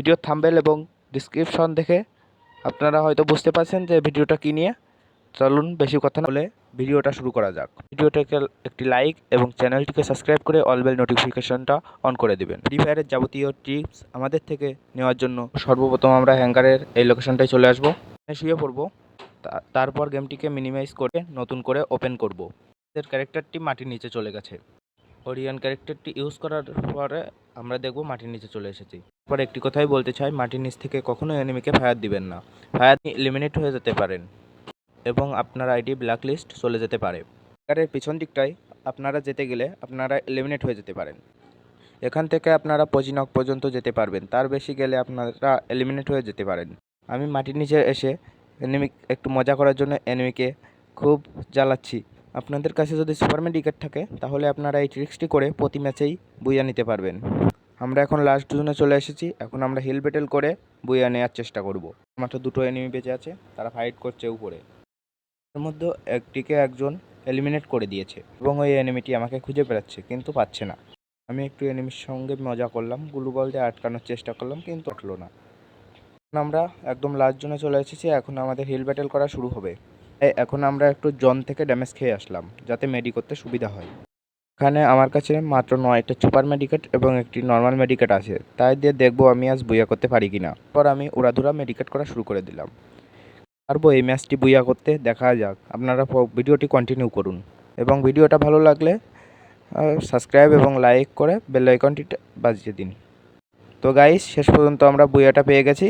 Video thumbnail এবং description দেখে আপনারা হয়তো বুঝতে পারছেন যে ভিডিওটা কী নিয়ে। চলুন বেশি কথা না বলে ভিডিওটা শুরু করা যাক। ভিডিওটাকে একটি লাইক এবং চ্যানেলটিকে সাবস্ক্রাইব করে অল বেল নোটিফিকেশনটা অন করে দেবেন। ফ্রি ফায়ারের যাবতীয় টিপস আমাদের থেকে নেওয়ার জন্য সর্বপ্রথম আমরা হ্যাঙ্গারের এই লোকেশনটায় চলে আসব। শুয়ে পড়ব। তারপর গেমটিকে মিনিমাইজ করে নতুন করে ওপেন করব। এর ক্যারেক্টারটি মাটির নিচে চলে গেছে। ওরিয়ান ক্যারেক্টারটি ইউজ করার পরে আমরা দেখব মাটির নিচে চলে এসেছি। পর একটি কথাই বলতে চাই, মাটির নিচ থেকে কখনো এনিমিকে ফায়ার দিবেন না। ফায়ার এলিমিনেট হয়ে যেতে পারেন এবং আপনার আইডি ব্ল্যাক লিস্ট চলে যেতে পারে। কারের পিছন দিকটায় আপনারা যেতে গেলে আপনারা এলিমিনেট হয়ে যেতে পারেন। এখান থেকে আপনারা পজিনক পর্যন্ত যেতে পারবেন। তার বেশি গেলে আপনারা এলিমিনেট হয়ে যেতে পারেন। আমি মাটির নিচে এসে এনিমি একটু মজা করার জন্য এনিমিকে খুব জ্বালাচ্ছি। আপনাদের কাছে যদি সুপার মেডিকেট থাকে, তাহলে আপনারা এই ট্রিক্সটি করে প্রতি ম্যাচেই বুইয়া নিতে পারবেন। আমরা এখন লাস্ট জোনে চলে এসেছি। এখন আমরা হিল ব্যাটেল করে বুইয়া নেওয়ার চেষ্টা করব। মাত্র দুটো এনিমি বেঁচে আছে, তারা ফাইট করছে উপরে। এর মধ্যে একটিকে একজন এলিমিনেট করে দিয়েছে, এবং ওই এনিমিটি আমাকে খুঁজে বেড়াচ্ছে, কিন্তু পাচ্ছে না। আমি একটু এনিমির সঙ্গে মজা করলাম, গুলু বল দিয়ে আটকানোর চেষ্টা করলাম, কিন্তু আটলো না। আমরা একদম লাস্ট জোনে চলে এসেছি, এখন আমাদের হিল ব্যাটেল করা শুরু হবে। এখন আমরা একটু জন থেকে ড্যামেজ খেয়ে আসলাম, যাতে মেডি করতে সুবিধা হয়। এখানে আমার কাছে মাত্র নয়টা সুপার মেডিকেট এবং একটি নর্মাল মেডিকেট আছে, তাই দিয়ে দেখব আমি আজ বুইয়া করতে পারি কি না পর আমি উড়াধুরা মেডিকেট করা শুরু করে দিলাম। পারব এই ম্যাচটি বুইয়া করতে, দেখা যাক। আপনারা ভিডিওটি কন্টিনিউ করুন। এবং ভিডিওটা ভালো লাগলে সাবস্ক্রাইব এবং লাইক করে বেল আইকনটি বাজিয়ে দিন। তো গাইস শেষ পর্যন্ত আমরা বুইয়াটা পেয়ে গেছি।